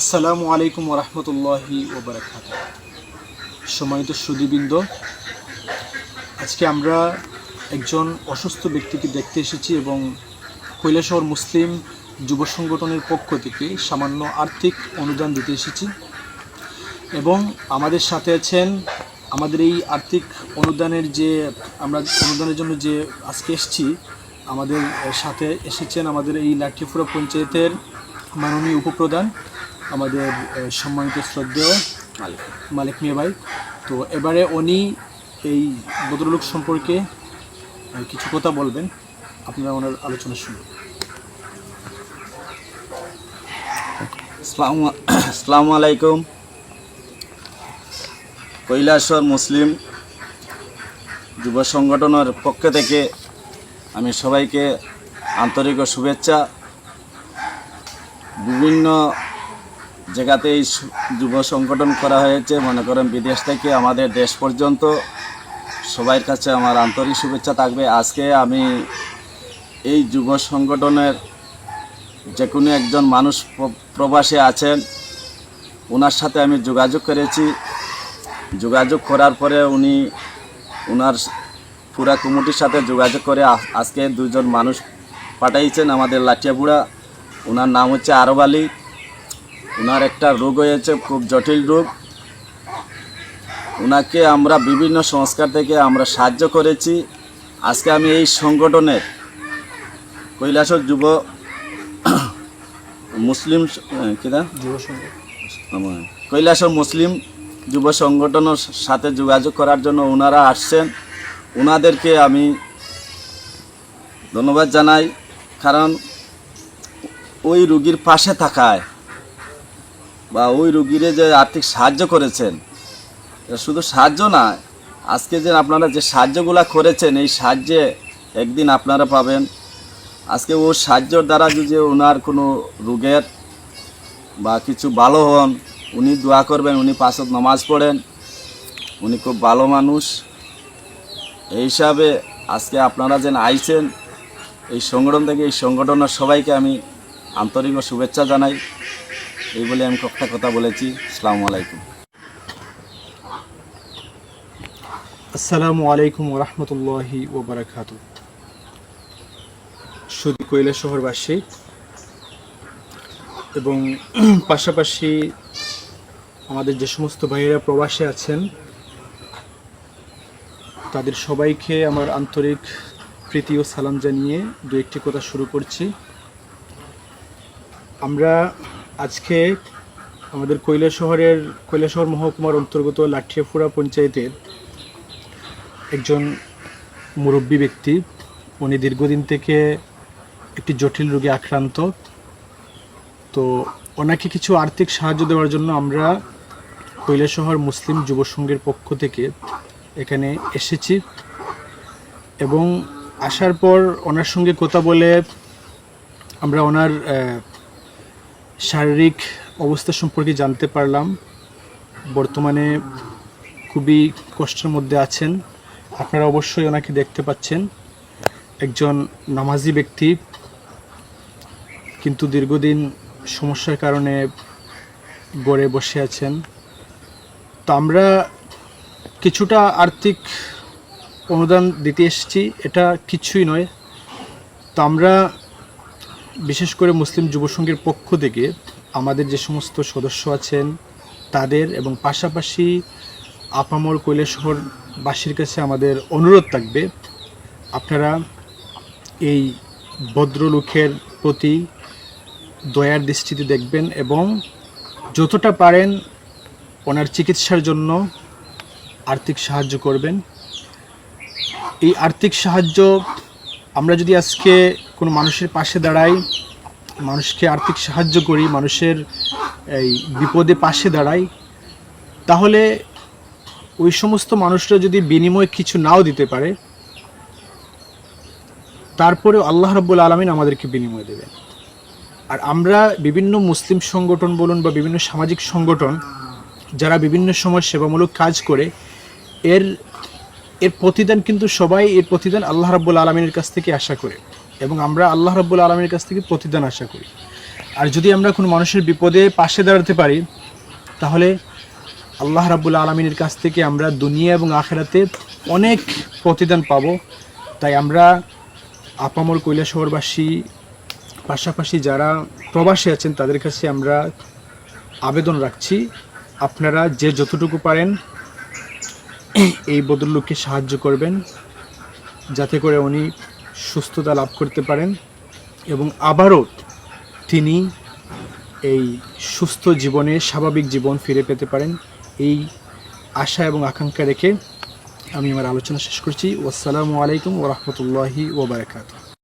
আসসালামু আলাইকুম ওরহমতুল্লাহি ওবরাকাত সম্মানিত সুদীবৃন্দ, আজকে আমরা একজন অসুস্থ ব্যক্তিকে দেখতে এসেছি এবং কৈলাসহর মুসলিম যুব সংগঠনের পক্ষ থেকে সামান্য আর্থিক অনুদান দিতে এসেছি এবং আমাদের সাথে আছেন আমাদের এই আর্থিক অনুদানের যে, আমরা অনুদানের জন্য যে আজকে এসেছি, আমাদের সাথে এসেছেন আমাদের এই লাঠিফুরা পঞ্চায়েতের মাননীয় উপপ্রধান, আমাদের সম্মানিত শ্রদ্ধেয় মালিক মালিক মিয়া ভাই। তো এবারে উনি এই ভদ্রলোক সম্পর্কে কিছু কথা বলবেন। আপনারা ওনার আলোচনা শুনুন। আসসালামু আলাইকুম। কৈলাসর মুসলিম যুব সংগঠনের পক্ষ থেকে আমি সবাইকে আন্তরিক শুভেচ্ছা বিভিন্ন জায়গাতে এই যুব সংগঠন করা হয়েছে। মনে করেন বিদেশ থেকে আমাদের দেশ পর্যন্ত সবার কাছে আমার আন্তরিক শুভেচ্ছা থাকবে। আজকে আমি এই যুব সংগঠনের যে কোনো একজন মানুষ প্র- প্রবাসে আছেন ওনার সাথে আমি যোগাযোগ করেছি। যোগাযোগ করার পরে উনি ওনার পুরা কমিটির সাথে যোগাযোগ করে আজকে দুজন মানুষ পাঠাইছেন আমাদের লাঠিয়াপুরা ওনার নাম হচ্ছে আরব আলী। ওনার একটা রোগ হয়েছে খুব জটিল রোগ। ওনাকে আমরা বিভিন্ন সংস্কার থেকে আমরা সাহায্য করেছি। আজকে আমি এই সংগঠনের কৈলাসর যুব মুসলিম কিনা যুব সংঘ মুসলিম যুব সংগঠনের সাথে যোগাযোগ করার জন্য ওনারা আসছেন। ওনাদেরকে আমি ধন্যবাদ জানাই। কারণ ওই রুগীর পাশে থাকায় বা ওই রুগীরে যে আর্থিক সাহায্য করেছেন শুধু সাহায্য না, আজকে যে আপনারা যে সাহায্যগুলো করেছেন, এই সাহায্যে একদিন আপনারা পাবেন। আজকে ও সাহায্যর দ্বারা যদি ওনার কোনো রোগের বা কিছু ভালো হন, উনি দোয়া করবেন, উনি পাঁচত নামাজ পড়েন, উনি খুব ভালো মানুষ। এই হিসাবে আজকে আপনারা যেন আইছেন, এই সংগঠন থেকে, এই সংগঠনের সবাইকে আমি আন্তরিক ও শুভেচ্ছা জানাই। এই বলে আমি কয়েকটা কথা বলেছি। আসসালামু আলাইকুম। আসসালামু আলাইকুম ওরহমতুল্লাহি ওবরাকাত। শুধু কৈলা শহরবাসী এবং পাশাপাশি আমাদের যে সমস্ত ভাইয়েরা প্রবাসে আছেন, তাদের সবাইকে আমার আন্তরিক প্রীতি ও সালাম জানিয়ে দু একটি কথা শুরু করছি। আমরা আজকে আমাদের কৈলা শহরের কৈলাসহর মহকুমার অন্তর্গত লাঠিয়াফুরা পঞ্চায়েতের একজন মুরব্বী ব্যক্তি। উনি দীর্ঘদিন থেকে একটি জটিল রোগে আক্রান্ত। তো ওনাকে কিছু আর্থিক সাহায্য দেওয়ার জন্য আমরা কৈলাসহর মুসলিম যুব সংঘের পক্ষ থেকে এখানে এসেছি এবং আসার পর ওনার সঙ্গে কথা বলে আমরা ওনার শারীরিক অবস্থা সম্পর্কে জানতে পারলাম। বর্তমানে খুবই কষ্টের মধ্যে আছেন। আপনারা অবশ্যই ওনাকে দেখতে পাচ্ছেন। একজন নামাজি ব্যক্তি। কিন্তু দীর্ঘদিন সমস্যার কারণে গড়ে বসে আছেন। তো আমরা কিছুটা আর্থিক অনুদান দিতে এসেছি। এটা কিছুই নয়। তো আমরা বিশেষ করে মুসলিম যুব সংঘের পক্ষ থেকে আমাদের যে সমস্ত সদস্য আছেন, তাদের এবং পাশাপাশি আপামর কৈলাসহরবাসীর কাছে আমাদের অনুরোধ থাকবে, আপনারা এই ভদ্রলোকের প্রতি দয়ার দৃষ্টিতে দেখবেন এবং যতটা পারেন ওনার চিকিৎসার জন্য আর্থিক সাহায্য করবেন। এই আর্থিক সাহায্য আমরা যদি আজকে কোনো মানুষের পাশে দাঁড়াই, মানুষকে আর্থিক সাহায্য করি, মানুষের এই বিপদে পাশে দাঁড়াই, তাহলে ওই সমস্ত মানুষরা যদি বিনিময় কিছু নাও দিতে পারে, তারপরেও আল্লাহ রাব্বুল আলমিন আমাদেরকে বিনিময় দেবেন। আর আমরা বিভিন্ন মুসলিম সংগঠন বলুন বা বিভিন্ন সামাজিক সংগঠন, যারা বিভিন্ন সময় সেবামূলক কাজ করে, এর এর প্রতিদান কিন্তু সবাই, এর প্রতিদান আল্লাহ রাব্বুল আলমিনের কাছ থেকে আশা করে। এবং আমরা আল্লাহ রাব্বুল আলমীর কাছ থেকে প্রতিদান আশা করি। আর যদি আমরা কোনো মানুষের বিপদে পাশে দাঁড়াতে পারি, তাহলে আল্লাহ রাবুল আলমিনের কাছ থেকে আমরা দুনিয়া এবং আখেরাতে অনেক প্রতিদান পাব। তাই আমরা আপামর কৈলাসহরবাসী, পাশাপাশি যারা প্রবাসী আছেন, তাদের কাছে আমরা আবেদন রাখছি, আপনারা যে যতটুকু পারেন এই বদলুককে সাহায্য করবেন, যাতে করে উনি সুস্থতা লাভ করতে পারেন এবং আবারও তিনি এই সুস্থ জীবনে স্বাভাবিক জীবন ফিরে পেতে পারেন। এই আশা এবং আকাঙ্ক্ষা রেখে আমি আমার আলোচনা শেষ করছি। আসসালামু আলাইকুম ওরহমতুল্লাহি ওবরাকাতু